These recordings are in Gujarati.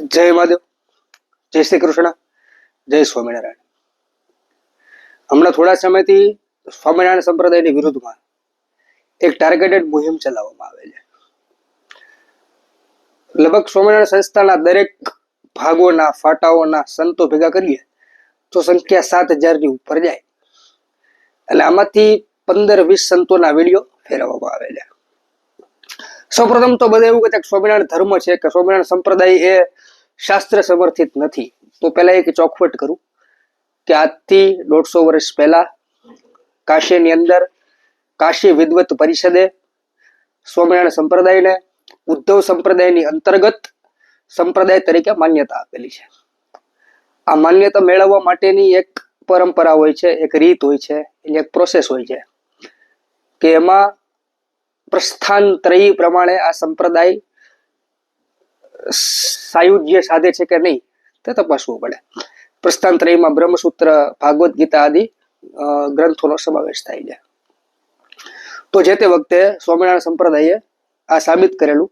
જય મહાદેવ. જય શ્રી કૃષ્ણ. જય સ્વામિનારાયણ. હમણાં થોડા સમયથી સ્વામિનારાયણ સંપ્રદાયની વિરુદ્ધમાં એક ટાર્ગેટેડ મુહિમ ચલાવવામાં આવે છે. લગભગ સ્વામિનારાયણ સંસ્થાના દરેક ભાગોના ફાટાઓના સંતો ભેગા કરીએ તો સંખ્યા સાત હજારની ઉપર જાય. એટલે આમાંથી પંદર વીસ સંતોના વીડિયો ફેરવવામાં આવે છે. સૌપ્રથમ તો બધા એવું કહે કે સ્વામિનારાયણ ધર્મ છે કે સ્વામિનારાયણ સંપ્રદાય એ શાસ્ત્ર સમર્થિત નથી. તો પહેલા એક ચોખવટ કરું કે આજથી દોઢસો વર્ષ પહેલા કાશીની અંદર કાશી વિદ્વત પરિષદે સ્વામિનારાયણ સંપ્રદાયને ઉદ્ધવ સંપ્રદાયની અંતર્ગત સંપ્રદાય તરીકે માન્યતા આપેલી છે. આ માન્યતા મેળવવા માટેની એક પરંપરા હોય છે, એક રીત હોય છે, એની એક પ્રોસેસ હોય છે કે એમાં પ્રસ્થાન ત્રય પ્રમાણે આ સંપ્રદાય સાયુજ્ય સાધે છે કે નહીં, તે તપાસવું પડે. પ્રસ્થાનત્રયીમાં બ્રહ્મસૂત્ર, ભાગવત ગીતા આદિ ગ્રંથોનો સમાવેશ થાય છે. તો જે તે વખતે સ્વામિનારાયણ સંપ્રદાયે આ સાબિત કરેલું,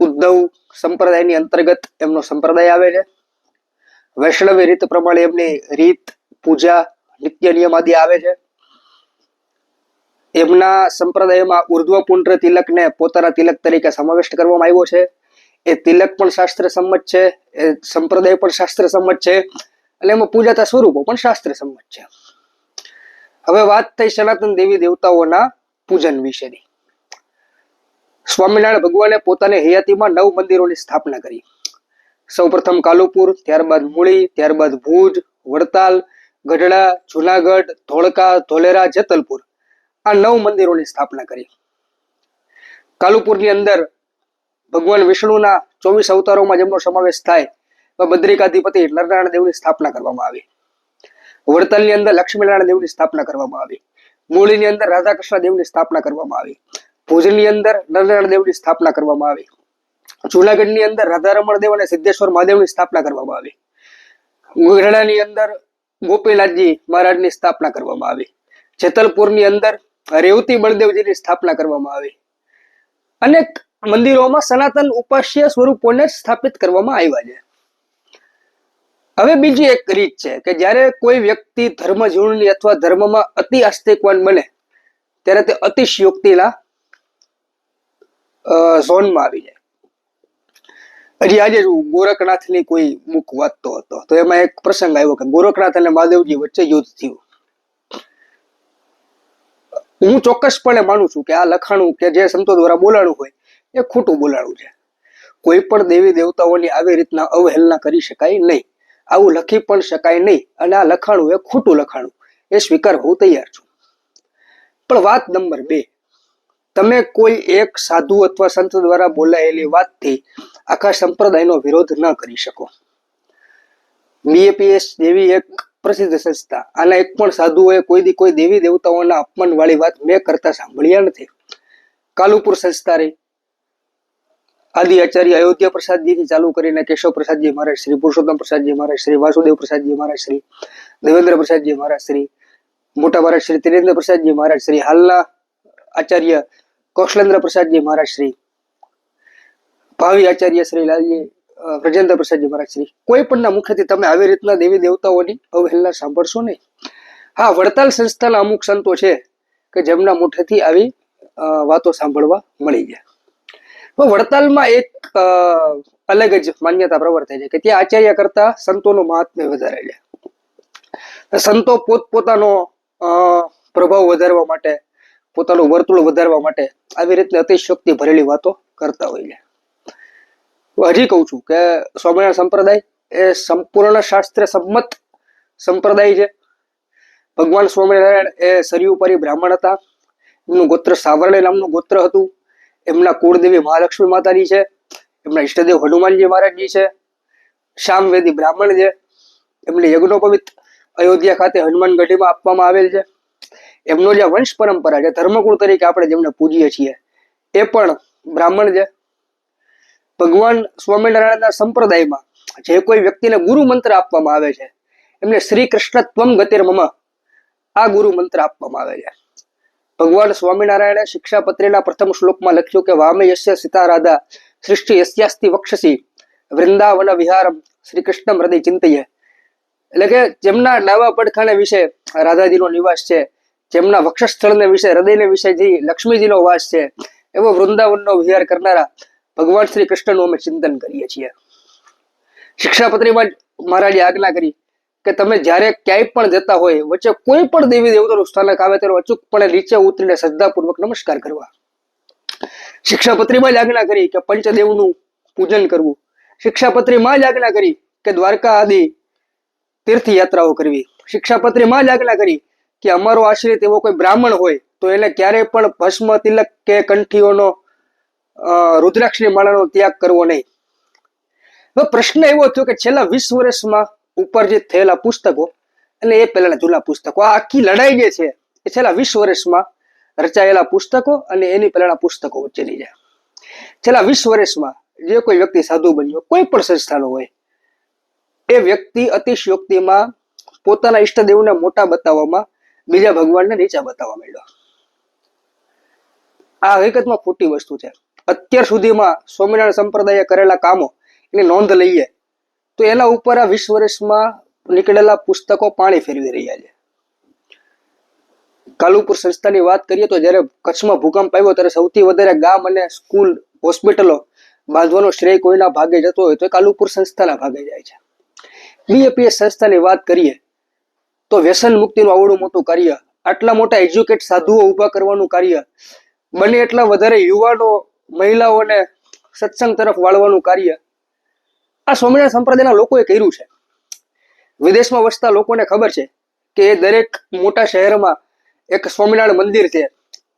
ઉદ્ધવ સંપ્રદાયની અંતર્ગત એમનો સંપ્રદાય આવે છે. વૈષ્ણવી રીત પ્રમાણે એમની રીત, પૂજા, નિત્ય નિયમ આદિ આવે છે. એમના સંપ્રદાયમાં ઉર્ધ્વ પુંડ્ર તિલકને પોતાના તિલક તરીકે સમાવેશ કરવામાં આવ્યો છે. એ તિલક પણ શાસ્ત્ર સંમત છે, એ સંપ્રદાય પણ શાસ્ત્ર સંમત છે, અને એમાં પૂજાતા સ્વરૂપો પણ શાસ્ત્ર સંમત છે. હવે વાત થઈ સનાતન દેવી દેવતાઓના પૂજન વિશેની. સ્વામિનારાયણ ભગવાને પોતાની હયાતીમાં નવ મંદિરોની સ્થાપના કરી. સૌપ્રથમ કાલુપુર, ત્યારબાદ મૂળી, ત્યારબાદ ભુજ, વડતાલ, ગઢડા, જુનાગઢ, ધોળકા, ધોલેરા, જેતલપુર આ નવ મંદિરોની સ્થાપના કરી. કાલુપુરની અંદર ભગવાન વિષ્ણુના ચોવીસ અવતારોમાં જેમનો સમાવેશ થાય બદ્રિકાધિપતિ નરનારાયણ દેવની સ્થાપના કરવામાં આવી. વડતાલની અંદર લક્ષ્મીનારાયણ દેવની સ્થાપના કરવામાં આવી. મૂળીની અંદર રાધાકૃષ્ણ દેવની સ્થાપના કરવામાં આવી. ભુજની અંદર નરનારાયણ દેવની સ્થાપના કરવામાં આવી. જુનાગઢની અંદર રાધારમણ દેવ અને સિદ્ધેશ્વર મહાદેવની સ્થાપના કરવામાં આવી. ગઢડાની અંદર ગોપીનાથજી મહારાજની સ્થાપના કરવામાં આવી. જેતલપુરની અંદર રેવતી બળદેવજીની સ્થાપના કરવામાં આવી. અનેક મંદિરોમાં સનાતન ઉપાસ્ય સ્વરૂપોને સ્થાપિત કરવામાં આવ્યા છે. હવે બીજી એક રીત છે કે જ્યારે કોઈ વ્યક્તિ ધર્મ જીવનની અથવા ધર્મમાં અતિ આસ્તિકવાન બને, ત્યારે તે અતિશયોક્તિના ઝોનમાં આવી જાય. હજી આજે ગોરખનાથની કોઈ બુક વાંચતો હતો. તો એમાં એક પ્રસંગ આવ્યો કે ગોરખનાથ અને મહાદેવજી વચ્ચે યુદ્ધ થયું. હું ચોક્કસપણે માનું છું કે આ લખાણું કે જે સંતો દ્વારા બોલાણું હોય એ ખોટું બોલાણું છે. કોઈ પણ દેવી દેવતાઓની આવી રીતના અવહેલના કરી શકાય નહીં. આવું લખી પણ શકાય નહીં અને આ લખાણું એ ખોટું લખાણું. એ સ્વીકાર હું તૈયાર છું. પણ વાત નંબર બે. તમે કોઈ એક સાધુ અથવા સંત દ્વારા બોલાયેલી વાતથી આખા સંપ્રદાયનો વિરોધ ન કરી શકો. બીએપીએસ જેવી એક પ્રસિદ્ધ સંસ્થા. આના એક પણ સાધુઓએ કોઈ દી કોઈ દેવી દેવતાઓના અપમાન વાળી વાત મેં કરતા સાંભળ્યા નથી. કાલુપુર સંસ્થા રહી આદિ આચાર્ય અયોધ્યા પ્રસાદજીથી ચાલુ કરીને કેશવ પ્રસાદજી મહારાજ, શ્રી પુરુષોત્તમ પ્રસાદજી મહારાજ, શ્રી વાસુદેવ પ્રસાદજી મહારાજ, શ્રી દેવેન્દ્ર પ્રસાદજી મહારાજ, શ્રી મોટા મહારાજ શ્રી ત્રિરેન્દ્ર પ્રસાદજી મહારાજ, શ્રી હાલના આચાર્ય કૌશલેન્દ્ર પ્રસાદજી મહારાજ, શ્રી ભાવિ આચાર્ય શ્રી લાલજી વ્રજેન્દ્ર પ્રસાદજી મહારાજ, શ્રી કોઈ પણના મુખેથી તમે આવી રીતના દેવી દેવતાઓની અવહેલના સાંભળશો નહીં. હા, વડતાલ સંસ્થાના અમુક સંતો છે કે જેમના મુઠેથી આવી વાતો સાંભળવા મળી જાય. તો વડતાલમાં એક અલગ જ માન્યતા પ્રવર્તે છે કે ત્યાં આચાર્ય કરતા સંતોનું મહાત્મ્ય વધારે છે. સંતો પોતપોતાનો પ્રભાવ વધારવા માટે, પોતાનું વર્તુળ વધારવા માટે આવી રીતની અતિશયોક્તિ ભરેલી વાતો કરતા હોય છે. હજી કહું છું કે સ્વામિનારાયણ સંપ્રદાય એ સંપૂર્ણ શાસ્ત્ર સંમત સંપ્રદાય છે. ભગવાન સ્વામિનારાયણ એ સરયુપરી બ્રાહ્મણ હતા. એમનું ગોત્ર સાવરણી નામનું ગોત્ર હતું. એમના કુળદેવી મહાલક્ષ્મી માતાજી છે, એમના ઈષ્ટદેવ હનુમાનજી મહારાજજી છે શામવેદી બ્રાહ્મણ છે, એમને યજ્ઞોપવિત અયોધ્યા ખાતે હનુમાન ગઢીમાં આપવામાં આવેલ છે. એમનો જે વંશ પરંપરા છે, ધર્મકુળ તરીકે આપણે જેમને પૂજીએ છીએ, એ પણ બ્રાહ્મણ છે. ભગવાન સ્વામિનારાયણના સંપ્રદાયમાં જે કોઈ વ્યક્તિને ગુરુ મંત્ર આપવામાં આવે છે, એમને શ્રી કૃષ્ણ ત્વમ ગતિર્મમ આ ગુરુ મંત્ર આપવામાં આવે છે. ભગવાન સ્વામિનારાયણે શિક્ષાપત્રીના પ્રથમ શ્લોકમાં લખ્યું કે, વામે યશ્ય સીતા સૃષ્ટિ યશ્યાસ્તિ વક્ષસી, વૃંદાવન વિહારમ શ્રી કૃષ્ણ હૃદય ચિંતય. એટલે કે જેમના ડાવા પડખાને વિશે રાધાજીનો નિવાસ છે, જેમના વક્ષસ્થળને વિશે, હૃદયને વિશે જે લક્ષ્મીજીનો વાસ છે, એવો વૃંદાવનનો વિહાર કરનારા ભગવાન શ્રી કૃષ્ણનું અમે ચિંતન કરીએ છીએ. શિક્ષાપત્રીમાં મહારાજે આજ્ઞા કરી કે તમે જ્યારે ક્યાંય પણ જતા હોય, વચ્ચે કોઈ પણ દેવી દેવતાનું સ્થાનક આવે ત્યારે અચૂકપણે નીચે ઉતરીને શ્રદ્ધાપૂર્વક નમસ્કાર કરવા. શિક્ષાપત્રીમાં જ આજ્ઞા કરી કે પંચદેવનું પૂજન કરવું. શિક્ષાપત્રીમાં જ આજ્ઞા કરી કે દ્વારકા આદિ તીર્થયાત્રાઓ કરવી. શિક્ષાપત્રીમાં જ આજ્ઞા કરી કે અમારો આશ્રિત એવો કોઈ બ્રાહ્મણ હોય, તો એને ક્યારેય પણ ભસ્મ, તિલક કે કંઠીઓનો રુદ્રાક્ષની માળાનો ત્યાગ કરવો નહીં. હવે પ્રશ્ન એવો થયો કે છેલ્લા વીસ વર્ષમાં ઉપાર્જિત થયેલા પુસ્તકો અને એ પહેલાના જૂના પુસ્તકો. આ આખી લડાઈ જે છે, એ છેલ્લા વીસ વર્ષમાં રચાયેલા પુસ્તકો અને એની પહેલાના પુસ્તકો વચ્ચેની છે છેલ્લા વીસ વર્ષમાં જે કોઈ વ્યક્તિ સાધુ બન્યો, કોઈ પણ સંસ્થાનો હોય, એ વ્યક્તિ અતિશયોક્તિમાં પોતાના ઈષ્ટદેવને મોટા બતાવવામાં, બીજા ભગવાનને નીચા બતાવવા માંડ્યો. આ હકીકતમાં ખોટી વસ્તુ છે. અત્યાર સુધીમાં સ્વામિનારાયણ સંપ્રદાયે કરેલા કામો, એની નોંધ લઈએ તો એના ઉપર આ વીસ વર્ષમાં નીકળેલા પુસ્તકો પાણી ફેરવી રહ્યા છે. કાલુપુર સંસ્થાની વાત કરીએ તો જ્યારે કચ્છમાં ભૂકંપ આવ્યો ત્યારે સૌથી વધારે ગામ અને સ્કૂલ, હોસ્પિટલો બાંધવાનો શ્રેય કોઈના ભાગે જતો હોય તો એ કાલુપુર સંસ્થાના ભાગે જાય છે. બીએપીએસ સંસ્થાની વાત કરીએ તો વ્યસન મુક્તિનું આવડું મોટું કાર્ય, આટલા મોટા એજ્યુકેટ સાધુઓ ઊભા કરવાનું કાર્ય, બને એટલા વધારે યુવાનો, મહિલાઓને સત્સંગ તરફ વાળવાનું કાર્ય આ સ્વામિનારાયણ સંપ્રદાયના લોકોએ કર્યું છે. વિદેશમાં વસતા લોકોને ખબર છે કે દરેક મોટા શહેરમાં એક સ્વામિનારાયણ મંદિર છે.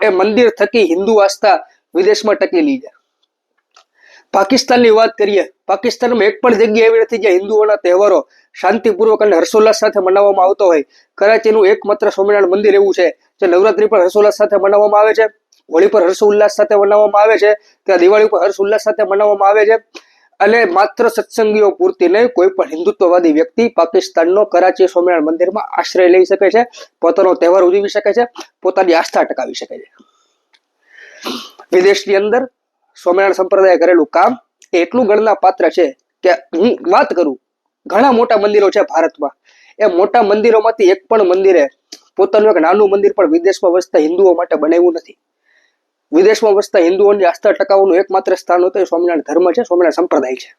એ મંદિર થકી હિન્દુ આસ્થા વિદેશમાં ટકેલી છે. પાકિસ્તાનની વાત કરીએ, પાકિસ્તાનમાં એક પણ જગ્યા એવી નથી જ્યાં હિન્દુઓના તહેવારો શાંતિપૂર્વક અને હર્ષોલ્લાસ સાથે મનાવવામાં આવતો હોય. કરાચીનું એકમાત્ર સ્વામિનારાયણ મંદિર એવું છે જે નવરાત્રી પણ હર્ષોલ્લાસ સાથે મનાવવામાં આવે છે, હોળી પર હર્ષ ઉલ્લાસ સાથે મનાવવામાં આવે છે, ત્યાં દિવાળી પર હર્ષ ઉલ્લાસ સાથે મનાવવામાં આવે છે. અને માત્ર સત્સંગીઓ પૂરતી નહીં, કોઈ પણ હિન્દુત્વવાદી વ્યક્તિ પાકિસ્તાનનો કરાચી સ્વામિનારાયણ મંદિરમાં આશ્રય લઈ શકે છે, પોતાનો તહેવાર ઉજવી શકે છે, પોતાની આસ્થા ટકાવી શકે છે. વિદેશની અંદર સ્વામિનારાયણ સંપ્રદાય કરેલું કામ એ એટલું ગણના પાત્ર છે કે હું વાત કરું, ઘણા મોટા મંદિરો છે ભારતમાં. એ મોટા મંદિરોમાંથી એક પણ મંદિરે પોતાનું એક નાનું મંદિર પણ વિદેશમાં વસતા હિન્દુઓ માટે બનાવ્યું નથી. વિદેશમાં વસતા હિન્દુઓની આસ્થા ટકાવવાનું એકમાત્ર સ્થાન હતું એ સ્વામિનારાયણ ધર્મ છે, સ્વામિનારાયણ સંપ્રદાય છે.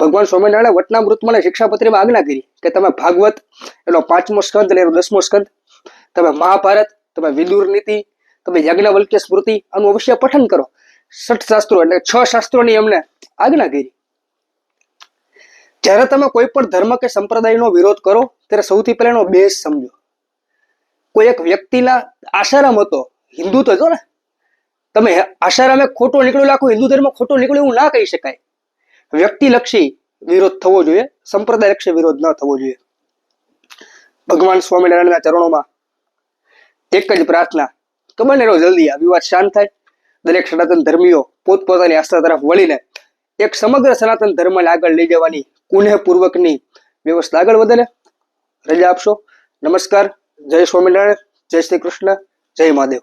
ભગવાન સ્વામિનારાયણ વટનામૃતમાં શિક્ષાપત્રીમાં આજ્ઞા કરી કે તમે ભાગવત એનો પાંચમો સ્કંદ અને દસમો સ્કંદ, તમે મહાભારત, તમે વિદુર નીતિ, તમે યજ્ઞવલ્ક્ય સ્મૃતિ, આનું અવશ્ય પઠન કરો. ષઠ શાસ્ત્રો એટલે છ શાસ્ત્રોની એમને આજ્ઞા કરી. જ્યારે તમે કોઈ પણ ધર્મ કે સંપ્રદાયનો વિરોધ કરો, ત્યારે સૌથી પહેલા એનો સમજો. કોઈ એક વ્યક્તિના આશારામ હતો. હિન્દુ હતો ને. તમે આશારામે ખોટો નીકળ્યું આખું હિન્દુ ધર્મ ખોટો નીકળ્યું એવું ના કહી શકાય. વ્યક્તિલક્ષી વિરોધ થવો જોઈએ, સંપ્રદાયલક્ષી વિરોધ ન થવો જોઈએ. ભગવાન સ્વામિનારાયણના ચરણોમાં એક જ પ્રાર્થના કે બને જલ્દી, આ વિવાદ શાંત થાય. દરેક સનાતન ધર્મીઓ પોતપોતાની આસ્થા તરફ વળીને એક સમગ્ર સનાતન ધર્મને આગળ લઈ જવાની કુનેહપૂર્વકની વ્યવસ્થા આગળ વધે રજા આપશો. નમસ્કાર. જય સ્વામિનારાયણ જય શ્રી કૃષ્ણ જય મહાદેવ.